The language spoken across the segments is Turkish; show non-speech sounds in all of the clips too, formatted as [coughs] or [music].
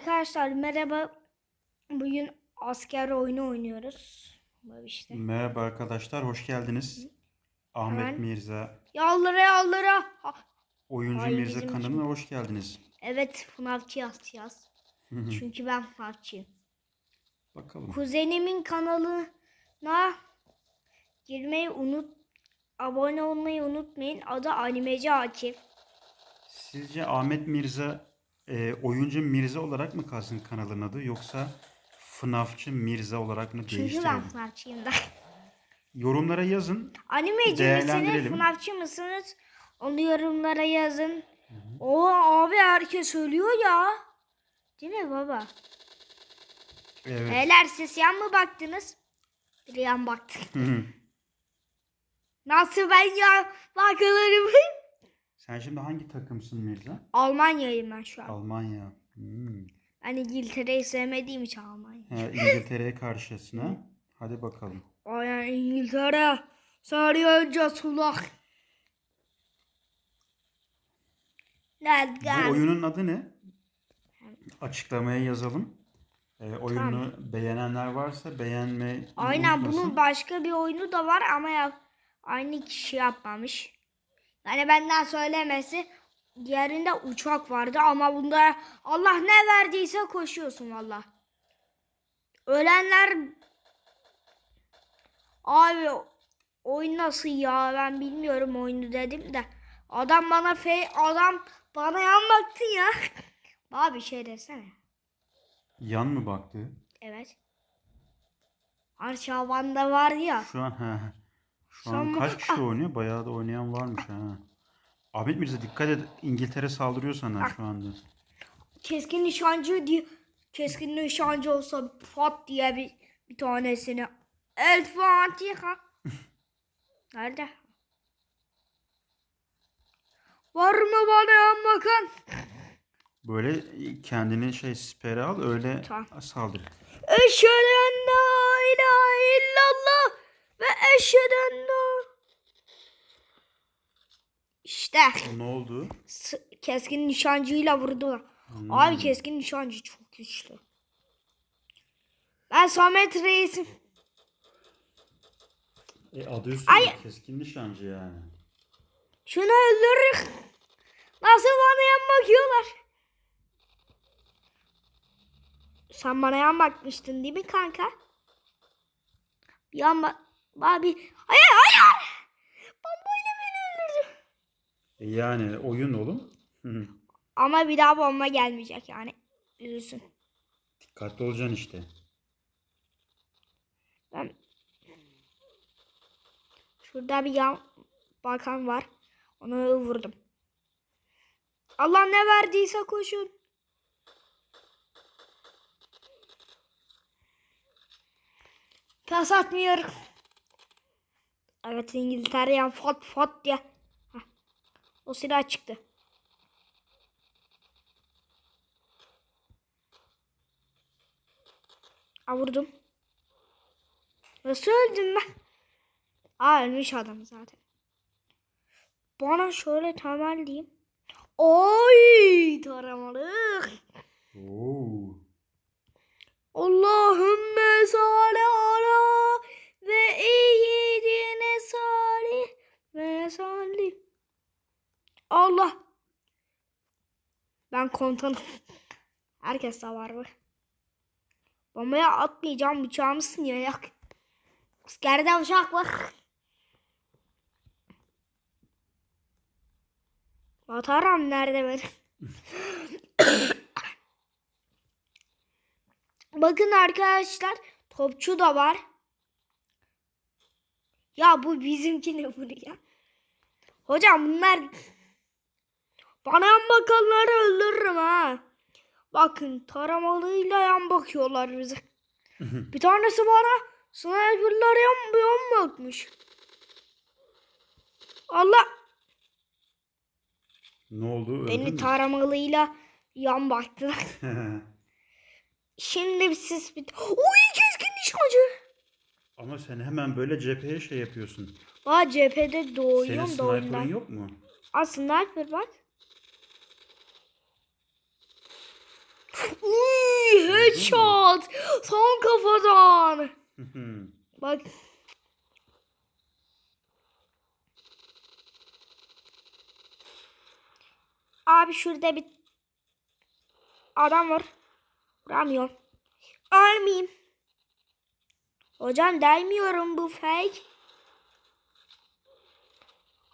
Arkadaşlar merhaba. Bugün asker oyunu oynuyoruz. Böyle işte. Merhaba arkadaşlar, hoş geldiniz. Ahmet Hemen. Mirza, Yallara yallara. Ha, Oyuncu Ay, Mirza bizim kanalına hoş geldiniz. Evet FNAF'çı yazacağız. Çünkü ben FNAF'çıyım. Bakalım. Kuzenimin kanalına girmeyi unut abone olmayı unutmayın. Adı Animeci Akif. Sizce Ahmet Mirza e, oyuncu Mirza olarak mı kalsın kanalın adı yoksa FNAFçı Mirza olarak mı Çünkü ben değiştirelim? FNAF'çıyım da. Yorumlara yazın. Animeci misiniz? Değerlendirelim. FNAF'çı mısınız? Onu yorumlara yazın. O abi herkes ölüyor ya. Değil mi baba? Evet. Beyler siz yan mı baktınız? Bir yan baktım. Nasıl ben ya bakılırım? Sen şimdi hangi takımsın Mirza? Almanya'yım ben şu an. Almanya. Hmm. Ben İngiltere'yi sevmediğim için Almanya. He, İngiltere'ye karşısına. Hadi bakalım. Aynen İngiltere. Sarı önce sulak. Let's Bu go. oyunun adı ne? Açıklamaya yazalım. Ee, oyunu beğenenler varsa beğenme Aynen unutmasın. bunun başka bir oyunu da var ama ya aynı kişi yapmamış. Yani benden söylemesi diğerinde uçak vardı ama bunda Allah ne verdiyse koşuyorsun valla. Ölenler abi oyun nasıl ya ben bilmiyorum oyunu dedim de adam bana fe adam bana yan baktı ya. [laughs] Abi bir şey desene. Yan mı baktı? Evet. Arşavanda var ya. Şu an ha. Şu an kaç kişi oynuyor? Bayağı da oynayan varmış ha. Ahmet Mirza dikkat et. İngiltere saldırıyor sana şu anda. keskin nişancı diye keskin nişancı olsa fat diye bir, bir tanesini El Fatiha. [laughs] Nerede? Var mı bana yan bakan? Böyle kendini şey sipere al öyle Tamam. saldır. Eşhedü en la ilahe illallah ve eşhedü enne İşte Ne oldu? s- keskin nişancıyla vurdu. Hmm. Abi keskin nişancı çok güçlü. Ben Samet Reis'im. E adı üstünde Ay- keskin nişancı yani. Şunu öldürürük. Nasıl bana yan bakıyorlar? Sen bana yan bakmıştın değil mi kanka? Yan bak... Abi... Hayır hayır! Bombayla beni öldürdü. E yani oyun oğlum. Hı. Ama bir daha bomba gelmeyecek yani. Üzülsün. Dikkatli olacaksın işte. Ben... Şurada bir yan bakan var. Onu vurdum. Allah ne verdiyse koşun. Pas atmıyorum. Evet İngiltere yan fat fat diye. Heh. O silah çıktı. Aa, vurdum. Nasıl öldüm ben? Aa ölmüş adam zaten. Bana şöyle temel diyeyim. Oy taramalık. Oo. Allahümme salli ala ve iyyidine salih ve salli. Allah. Ben komutanım. Herkes de var bu. Bombaya atmayacağım bıçağımı sınıyor yak. Askerde bıçak var. Mataram nerede benim? [coughs] Bakın arkadaşlar topçu da var. Ya bu bizimki ne buraya? Hocam bunlar bana yan bakanları öldürürüm ha. Bakın taramalıyla yan bakıyorlar bize. [laughs] Bir tanesi bana sniperlar yan, yan bakmış. Allah Ne oldu? Beni mü? taramalıyla yan baktılar. [laughs] Şimdi siz bir... Uy keskin nişancı. Ama sen hemen böyle cepheye şey yapıyorsun. Aa cephede Senin doğuyorum da sniper'ın ondan. yok mu? Aa sniper bak. Uy Headshot. Son kafadan. Bak. Abi şurada bir adam var. Vuramıyorum. Ölmeyeyim. Hocam değmiyorum bu fake.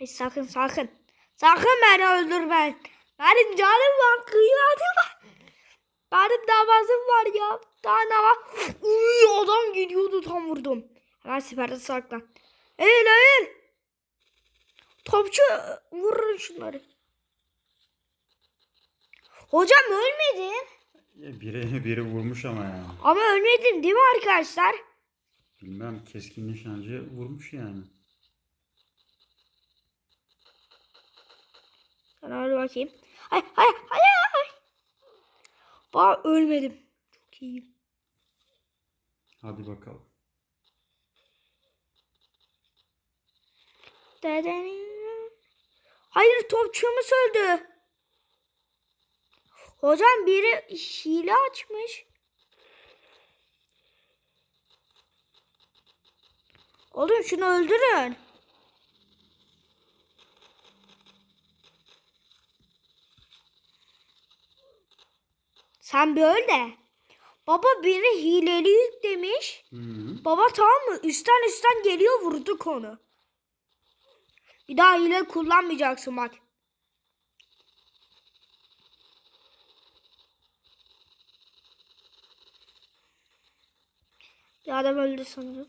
Ay sakın sakın. Sakın beni öldürme. Benim canım var, kıymetim var. Benim davazım var ya. Daha ne var? Uy, adam gidiyordu tam vurdum. Hemen siperde saklan. Hayır hayır. Topçu vurun şunları. Hocam ölmedim. Ya Biri, biri vurmuş ama yani. Ama ölmedim değil mi arkadaşlar? Bilmem keskin nişancı vurmuş yani. Öyle bakayım. Hay hay hay hay. Aa ölmedim. Çok iyiyim. Hadi bakalım. Hayır topçumuz öldü. Hocam biri hile açmış. Oğlum şunu öldürün. Sen bir öl de. Baba biri hileli yüklemiş. Hı -hı. Baba tamam mı? Üstten üstten geliyor vurduk onu. Bir daha hile kullanmayacaksın bak. Bir adam öldü sanırım.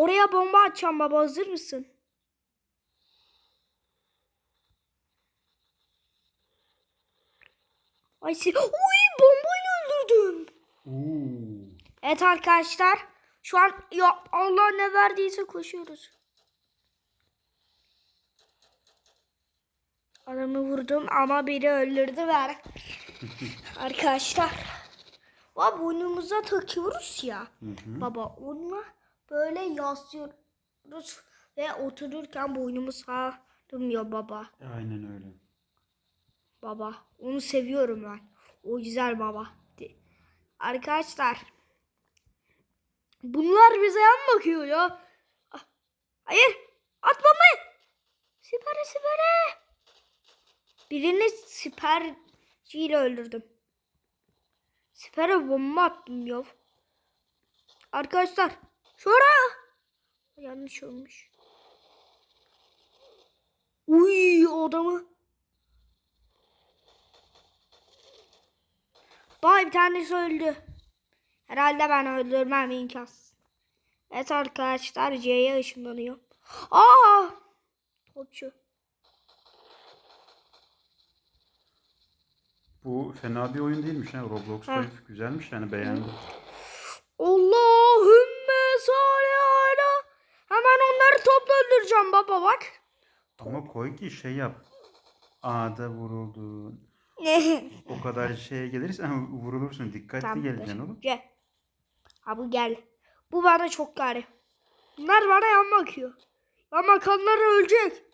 Oraya bomba atacağım baba hazır mısın? Ay sen... Uy bombayla öldürdüm. Oo. Evet arkadaşlar. Şu an ya Allah ne verdiyse koşuyoruz. Adamı vurdum ama biri öldürdü ver. [laughs] arkadaşlar. Baba boynumuza takıyoruz ya. Hı hı. Baba onunla böyle yaslıyoruz ve otururken boynumuz ağrımıyor baba. Aynen öyle. Baba. Onu seviyorum ben. O güzel baba. Arkadaşlar. Bunlar bize yan bakıyor ya. Ah, Hayır. At bombayı. Sipere sipere. Birini siperciyle öldürdüm. Sipere bomba attım ya. Arkadaşlar. Şuraya. Yanlış olmuş. Uy adamı. Vay bir tanesi öldü. Herhalde ben öldürmem imkansız. Evet arkadaşlar C'ye ışınlanıyor. Aa! Topçu. Bu fena bir oyun değilmiş ha. Roblox Ha. güzelmiş yani beğendim. Allahümme salli ala. Hemen onları topla öldüreceğim baba bak. Ama koy ki şey yap. A'da vuruldun. [laughs] O kadar şeye gelirsen vurulursun. Dikkatli Tamam, geleceksin oğlum. Gel. Ha bu gel. Bu bana çok gari. Bunlar bana yan bakıyor. Yan bakanlar ölecek.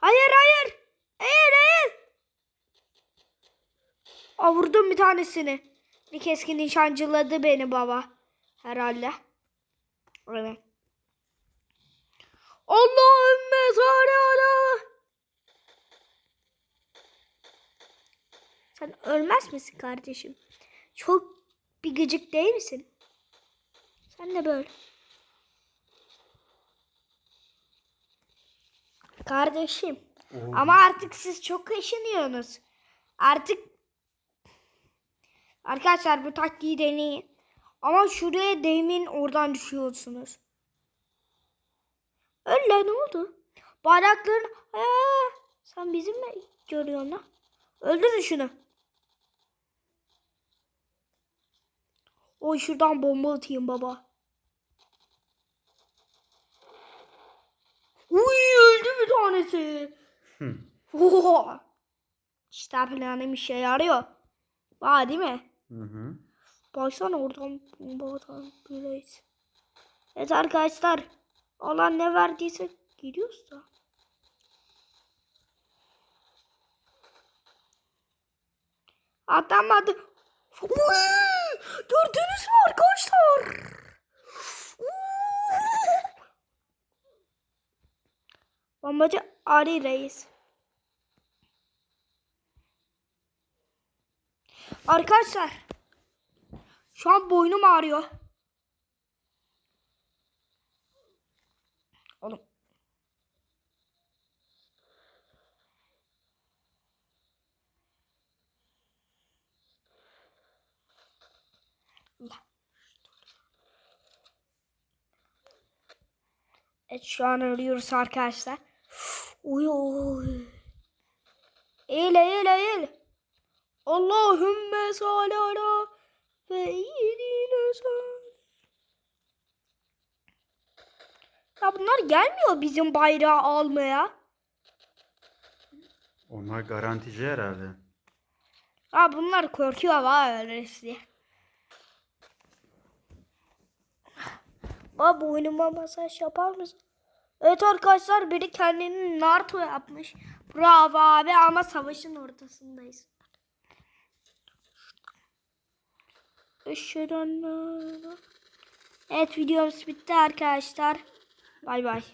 Hayır hayır. Hayır hayır. Aa, vurdum bir tanesini. Bir keskin nişancıladı beni baba. Herhalde. Evet. Allahümme salli ala. Sen ölmez misin kardeşim? Çok bir gıcık değil misin? Sen de böyle. Kardeşim. Oo. Ama artık siz çok kaşınıyorsunuz. Artık arkadaşlar bu taktiği deneyin. Ama şuraya değmin oradan düşüyorsunuz. Öyle ne oldu? Bardakların Aa, sen bizim mi görüyorsun lan? Öldürün şunu. Oy şuradan bomba atayım baba. Uy öldü bir tanesi. Hı. Oho. İşte planım işe yarıyor. Var değil mi? Hı hı. Baksana oradan bomba atan böyleyiz. Evet arkadaşlar. Allah ne verdiyse geliyorsa. Atamadı. Uy! Gördünüz mü arkadaşlar? Bombacı Ari Reis. Arkadaşlar. Şu an boynum ağrıyor. Oğlum. Evet şu an ölüyoruz arkadaşlar. Uy uy. Eğil eğil eğil. Allahümme salli ala seyyidine sal- Ya bunlar gelmiyor bizim bayrağı almaya. Onlar garantici herhalde. Ya bunlar korkuyor va öylesi. Baba boynuma masaj yapar mısın? Evet arkadaşlar biri kendini Naruto yapmış. Bravo abi ama savaşın ortasındayız. Evet videomuz bitti arkadaşlar. Bay bay.